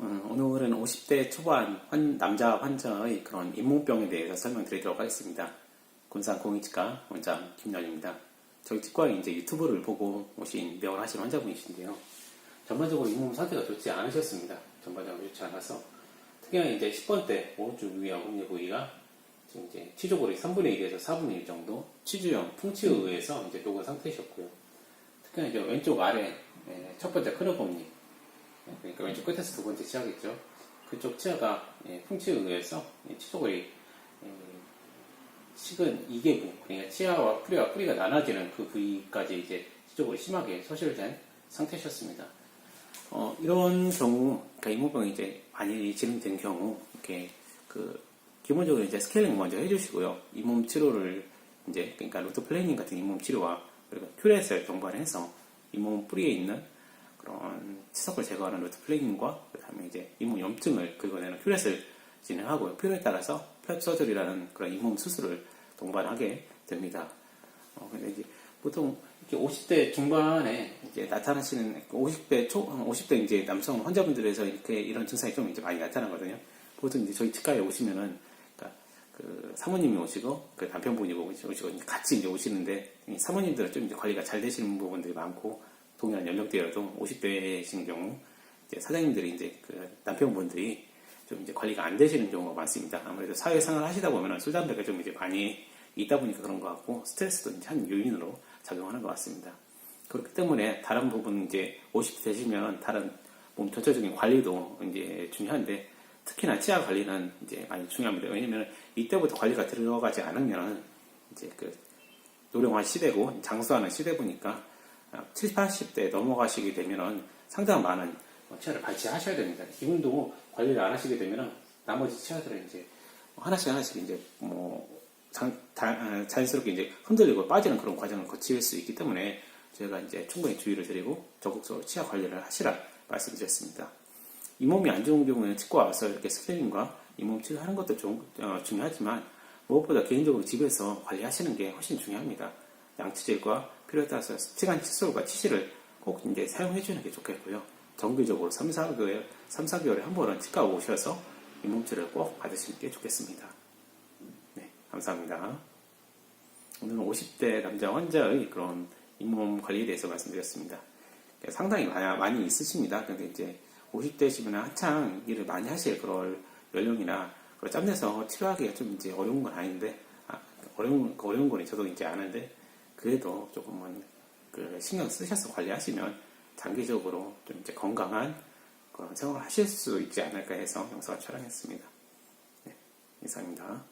음, 오늘은 50대 초반 환- 남자 환자의 그런 잇몸병에 대해서 설명드리도록 하겠습니다. 군산 공익치과 원장 김연입니다. 저희 치과에 이제 유튜브를 보고 오신 명을 하신 환자분이신데요. 전반적으로 잇몸 상태가 좋지 않으셨습니다. 전반적으로 좋지 않아서 특히나 이제 10번 때 오른쪽 위와 어금니 부위가 지금 이제 치조골이 3분의 1에서 4분의 1 정도 치주형 풍치에 의해서 이제 녹은 상태셨고요. 특히나 이제 왼쪽 아래 예, 첫 번째 그러니까 왼쪽 끝에서 두 번째 치아겠죠. 그쪽 치아가 예, 풍치에 의해서 예, 치조골이 예, 식은 이계부, 그러니까 치아와 뿌리와 뿌리가 나눠지는 그 부위까지 이제 치조골이 심하게 소실된 상태셨습니다. 어, 이런 경우, 그러니까 잇몸병이 이제 많이 진행된 경우, 이렇게 그 기본적으로 이제 스케일링 먼저 해주시고요. 잇몸 치료를 이제 그러니까 루트 플레이닝 같은 잇몸 치료와 그리고 큐렛을 동반해서 잇몸 뿌리에 있는 그런 치석을 제거하는 루트 플레이닝과 그다음에 이제 잇몸 염증을 긁어내는 큐렛을 진행하고요. 필요에 따라서 플랩 서저리라는 그런 잇몸 수술을 동반하게 됩니다. 어, 근데 이제 보통 이렇게 50대 중반에 이제 나타나시는 50대 초, 50대 이제 남성 환자분들에서 이렇게 이런 증상이 좀 이제 많이 나타나거든요. 보통 이제 저희 치과에 오시면은 그러니까 그 사모님이 오시고 그 남편분이 오시고 같이 이제 오시는데 이 사모님들은 좀 이제 관리가 잘 되시는 부분들이 많고 동일한 연령대여도 50대이신 경우 이제 사장님들이 이제 그 남편분들이 좀 이제 관리가 안 되시는 경우가 많습니다. 아무래도 사회생활 하시다 보면은 술 담배가 좀 이제 많이 있다 보니까 그런 것 같고 스트레스도 이제 한 요인으로 작용하는 것 같습니다. 그렇기 때문에 다른 부분 이제 50대 되시면 다른 몸 전체적인 관리도 이제 중요한데 특히나 치아 관리는 이제 많이 중요합니다. 왜냐면 이때부터 관리가 들어가지 않으면 이제 그 노령화 시대고 장수하는 시대 보니까 70, 80대 넘어가시게 되면은 상당히 많은 치아를 발치하셔야 됩니다. 기분도 관리를 안 하시게 되면은 나머지 치아들은 이제 하나씩 하나씩 이제 뭐 장- 다- 아, 자연스럽게 이제 흔들리고 빠지는 그런 과정을 거칠 수 있기 때문에 저희가 이제 충분히 주의를 드리고 적극적으로 치아 관리를 하시라 말씀드렸습니다. 잇몸이 안 좋은 경우에는 치과 와서 이렇게 스크린과 잇몸 치료하는 것도 좀, 어, 중요하지만 무엇보다 개인적으로 집에서 관리하시는 게 훨씬 중요합니다. 양치질과 필요에 따라서 시간 칫솔과 치실을 꼭 이제 사용해 주는 게 좋겠고요. 정기적으로 3, 4개월, 3, 4개월에 한 번은 치과 오셔서 잇몸 치료를 꼭 받으시는 게 좋겠습니다. 네, 감사합니다. 오늘은 50대 남자 환자의 그런 잇몸 관리에 대해서 말씀드렸습니다. 상당히 많이, 있으십니다. 근데 이제 50대시면 한창 일을 많이 하실 그럴 연령이나 짬내서 치료하기가 좀 이제 어려운 건 아닌데, 아, 어려운, 어려운 건 저도 이제 아는데, 그래도 조금은 그 신경 쓰셔서 관리하시면 장기적으로 좀 이제 건강한 그런 생활을 하실 수 있지 않을까 해서 영상을 촬영했습니다. 네, 이상입니다.